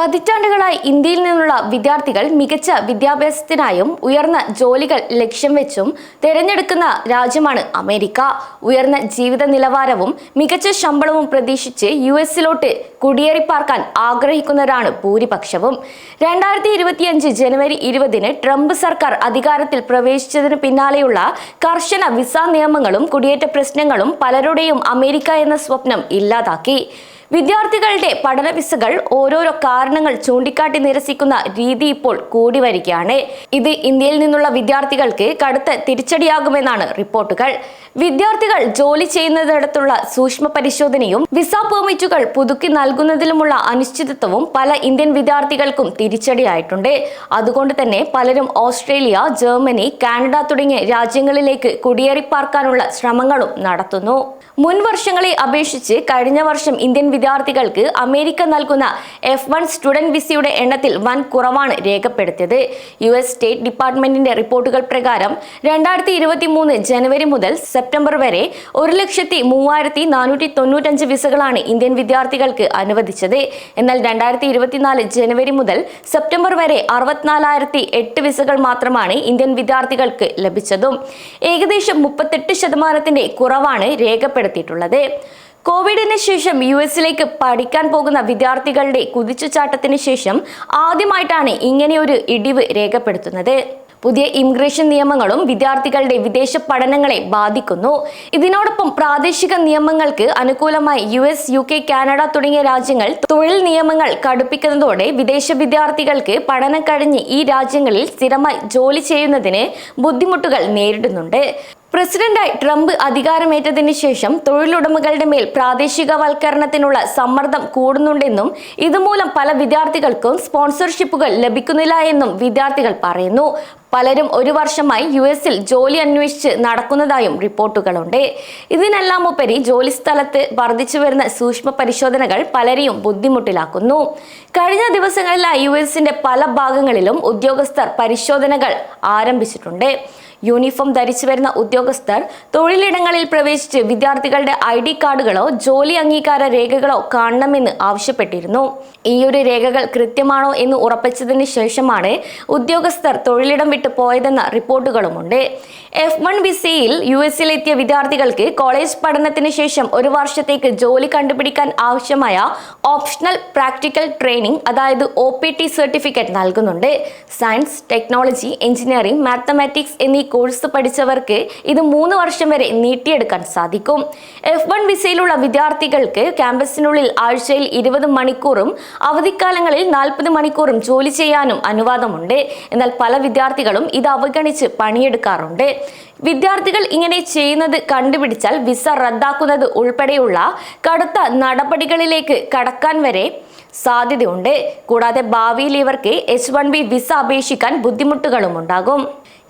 പതിറ്റാണ്ടുകളായി ഇന്ത്യയിൽ നിന്നുള്ള വിദ്യാർത്ഥികൾ മികച്ച വിദ്യാഭ്യാസത്തിനായും ഉയർന്ന ജോലികൾ ലക്ഷ്യം വെച്ചും തിരഞ്ഞെടുക്കുന്ന രാജ്യമാണ് അമേരിക്ക. ഉയർന്ന ജീവിത നിലവാരവും മികച്ച ശമ്പളവും പ്രതീക്ഷിച്ച് യു എസിലോട്ട് കുടിയേറിപ്പാർക്കാൻ ആഗ്രഹിക്കുന്നവരാണ് ഭൂരിപക്ഷവും. രണ്ടായിരത്തി ഇരുപത്തിയഞ്ച് ജനുവരി ഇരുപതിന് ട്രംപ് സർക്കാർ അധികാരത്തിൽ പ്രവേശിച്ചതിന് പിന്നാലെയുള്ള കർശന വിസ നിയമങ്ങളും കുടിയേറ്റ പ്രശ്നങ്ങളും പലരുടെയും അമേരിക്ക എന്ന സ്വപ്നം ഇല്ലാതാക്കി. വിദ്യാർത്ഥികളുടെ പഠന വിസകൾ ഓരോരോ കാരണങ്ങൾ ചൂണ്ടിക്കാട്ടി നിരസിക്കുന്ന രീതി ഇപ്പോൾ കൂടി വരികയാണ്. ഇത് ഇന്ത്യയിൽ നിന്നുള്ള വിദ്യാർത്ഥികൾക്ക് കടുത്ത തിരിച്ചടിയാകുമെന്നാണ് റിപ്പോർട്ടുകൾ. വിദ്യാർത്ഥികൾ ജോലി ചെയ്യുന്നിടത്തുള്ള സൂക്ഷ്മ പരിശോധനയും വിസ പെർമിറ്റുകൾ പുതുക്കി നൽകുന്നതിലുമുള്ള അനിശ്ചിതത്വവും പല ഇന്ത്യൻ വിദ്യാർത്ഥികൾക്കും തിരിച്ചടിയായിട്ടുണ്ട്. അതുകൊണ്ട് തന്നെ പലരും ഓസ്ട്രേലിയ ജർമ്മനി കാനഡ തുടങ്ങിയ രാജ്യങ്ങളിലേക്ക് കുടിയേറിപ്പാർക്കാനുള്ള ശ്രമങ്ങളും നടത്തുന്നു. മുൻ വർഷങ്ങളെ അപേക്ഷിച്ച് കഴിഞ്ഞ വർഷം ഇന്ത്യൻ വിദ്യാർത്ഥികൾക്ക് അമേരിക്ക നൽകുന്ന എഫ് വൺ സ്റ്റുഡന്റ് വിസയുടെ എണ്ണത്തിൽ വൻ കുറവാണ് രേഖപ്പെടുത്തിയത്. യു എസ് സ്റ്റേറ്റ് ഡിപ്പാർട്ട്മെന്റിന്റെ റിപ്പോർട്ടുകൾ പ്രകാരം രണ്ടായിരത്തി ഇരുപത്തി മൂന്ന് ജനുവരി മുതൽ സെപ്റ്റംബർ വരെ ഒരു ലക്ഷത്തി മൂവായിരത്തി നാനൂറ്റി തൊണ്ണൂറ്റഞ്ച് വിസകളാണ് ഇന്ത്യൻ വിദ്യാർത്ഥികൾക്ക് അനുവദിച്ചത്. എന്നാൽ രണ്ടായിരത്തി ഇരുപത്തിനാല് ജനുവരി മുതൽ സെപ്റ്റംബർ വരെ അറുപത്തിനാലായിരത്തി എട്ട് വിസകൾ മാത്രമാണ് ഇന്ത്യൻ വിദ്യാർത്ഥികൾക്ക് ലഭിച്ചതും. ഏകദേശം മുപ്പത്തെട്ട് ശതമാനത്തിന്റെ കുറവാണ് രേഖപ്പെടുത്തിയിട്ടുള്ളത്. കോവിഡിന് ശേഷം യു എസിലേക്ക് പഠിക്കാൻ പോകുന്ന വിദ്യാർത്ഥികളുടെ കുതിച്ചുചാട്ടത്തിന് ശേഷം ആദ്യമായിട്ടാണ് ഇങ്ങനെയൊരു ഇടിവ് രേഖപ്പെടുത്തുന്നത്. പുതിയ ഇമിഗ്രേഷൻ നിയമങ്ങളും വിദ്യാർത്ഥികളുടെ വിദേശ പഠനങ്ങളെ ബാധിക്കുന്നു. ഇതിനോടൊപ്പം പ്രാദേശിക നിയമങ്ങൾക്ക് അനുകൂലമായി U S U K Canada തുടങ്ങിയ രാജ്യങ്ങൾ തൊഴിൽ നിയമങ്ങൾ കടുപ്പിക്കുന്നതോടെ വിദേശ വിദ്യാർത്ഥികൾക്ക് പഠനം കഴിഞ്ഞ് ഈ രാജ്യങ്ങളിൽ സ്ഥിരമായി ജോലി ചെയ്യുന്നതിന് ബുദ്ധിമുട്ടുകൾ നേരിടുന്നുണ്ട്. പ്രസിഡന്റായി ട്രംപ് അധികാരമേറ്റതിന് ശേഷം തൊഴിലുടമകളുടെ മേൽ പ്രാദേശികവൽക്കരണത്തിനുള്ള സമ്മർദ്ദം കൂടുന്നുണ്ടെന്നും ഇതുമൂലം പല വിദ്യാർത്ഥികൾക്കും സ്പോൺസർഷിപ്പുകൾ ലഭിക്കുന്നില്ല എന്നും വിദ്യാർത്ഥികൾ പറയുന്നു. പലരും ഒരു വർഷമായി യു എസിൽ ജോലി അന്വേഷിച്ച് നടക്കുന്നതായും റിപ്പോർട്ടുകളുണ്ട്. ഇതിനെല്ലാം ഉപരി ജോലി സ്ഥലത്ത് വർദ്ധിച്ചു വരുന്ന സൂക്ഷ്മ പരിശോധനകൾ പലരെയും ബുദ്ധിമുട്ടിലാക്കുന്നു. കഴിഞ്ഞ ദിവസങ്ങളിലായി യു എസിന്റെ പല ഭാഗങ്ങളിലും ഉദ്യോഗസ്ഥർ പരിശോധനകൾ ആരംഭിച്ചിട്ടുണ്ട്. യൂണിഫോം ധരിച്ചു വരുന്ന ഉദ്യോഗസ്ഥർ തൊഴിലിടങ്ങളിൽ പ്രവേശിച്ച് വിദ്യാർത്ഥികളുടെ ഐ ഡി കാർഡുകളോ ജോലി അംഗീകാര രേഖകളോ കാണണമെന്ന് ആവശ്യപ്പെട്ടിരുന്നു. ഈയൊരു രേഖകൾ കൃത്യമാണോ എന്ന് ഉറപ്പിച്ചതിന് ശേഷമാണ് ഉദ്യോഗസ്ഥർ തൊഴിലിടം വിട്ടു പോയതെന്ന റിപ്പോർട്ടുകളുമുണ്ട്. എഫ് വൺ വിസയിൽ യു എസിലെത്തിയ വിദ്യാർത്ഥികൾക്ക് കോളേജ് പഠനത്തിന് ശേഷം ഒരു വർഷത്തേക്ക് ജോലി കണ്ടുപിടിക്കാൻ ആവശ്യമായ ഓപ്ഷണൽ പ്രാക്ടിക്കൽ ട്രെയിനിങ് അതായത് ഒ പി ടി സർട്ടിഫിക്കറ്റ് നൽകുന്നുണ്ട്. സയൻസ് ടെക്നോളജി എഞ്ചിനീയറിംഗ് മാത്തമാറ്റിക്സ് എന്നീ കോഴ്സ് പഠിച്ചവർക്ക് ഇത് മൂന്ന് വർഷം വരെ നീട്ടിയെടുക്കാൻ സാധിക്കും. എഫ് വൺ വിസയിലുള്ള വിദ്യാർത്ഥികൾക്ക് ക്യാമ്പസിനുള്ളിൽ ആഴ്ചയിൽ ഇരുപത് മണിക്കൂറും അവധിക്കാലങ്ങളിൽ നാൽപ്പത് മണിക്കൂറും ജോലി ചെയ്യാനും അനുവാദമുണ്ട്. എന്നാൽ പല വിദ്യാർത്ഥികളും ഇത് അവഗണിച്ച് പണിയെടുക്കാറുണ്ട്. വിദ്യാർത്ഥികൾ ഇങ്ങനെ ചെയ്യുന്നത് കണ്ടുപിടിച്ചാൽ വിസ റദ്ദാക്കുന്നത് ഉൾപ്പെടെയുള്ള കടുത്ത നടപടികളിലേക്ക് കടക്കാൻ വരെ സാധ്യതയുണ്ട്. കൂടാതെ ഭാവിയിൽ ഇവർക്ക് എച്ച് വൺ ബി വിസ അപേക്ഷിക്കാൻ ബുദ്ധിമുട്ടുകളും ഉണ്ടാകും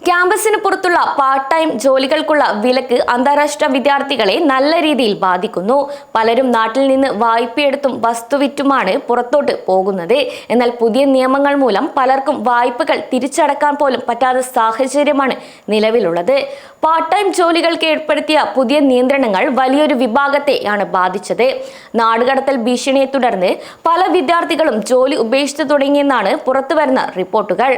ക്യാമ്പസിന് പുറത്തുള്ള പാർട്ട് ടൈം ജോലികൾക്കുള്ള വിലക്ക് അന്താരാഷ്ട്ര വിദ്യാർത്ഥികളെ നല്ല രീതിയിൽ ബാധിക്കുന്നു. പലരും നാട്ടിൽ നിന്ന് വായ്പയെടുത്തും വസ്തു വിറ്റുമാണ് പുറത്തോട്ട് പോകുന്നത്. എന്നാൽ പുതിയ നിയമങ്ങൾ മൂലം പലർക്കും വായ്പകൾ തിരിച്ചടക്കാൻ പോലും പറ്റാത്ത സാഹചര്യമാണ് നിലവിലുള്ളത്. പാർട്ട് ടൈം ജോലികൾക്ക് ഏർപ്പെടുത്തിയ പുതിയ നിയന്ത്രണങ്ങൾ വലിയൊരു വിഭാഗത്തെയാണ് ബാധിച്ചത്. നാടുകടത്തൽ ഭീഷണിയെ തുടർന്ന് പല വിദ്യാർത്ഥികളും ജോലി ഉപേക്ഷിച്ചു തുടങ്ങിയെന്നാണ് പുറത്തുവരുന്ന റിപ്പോർട്ടുകൾ.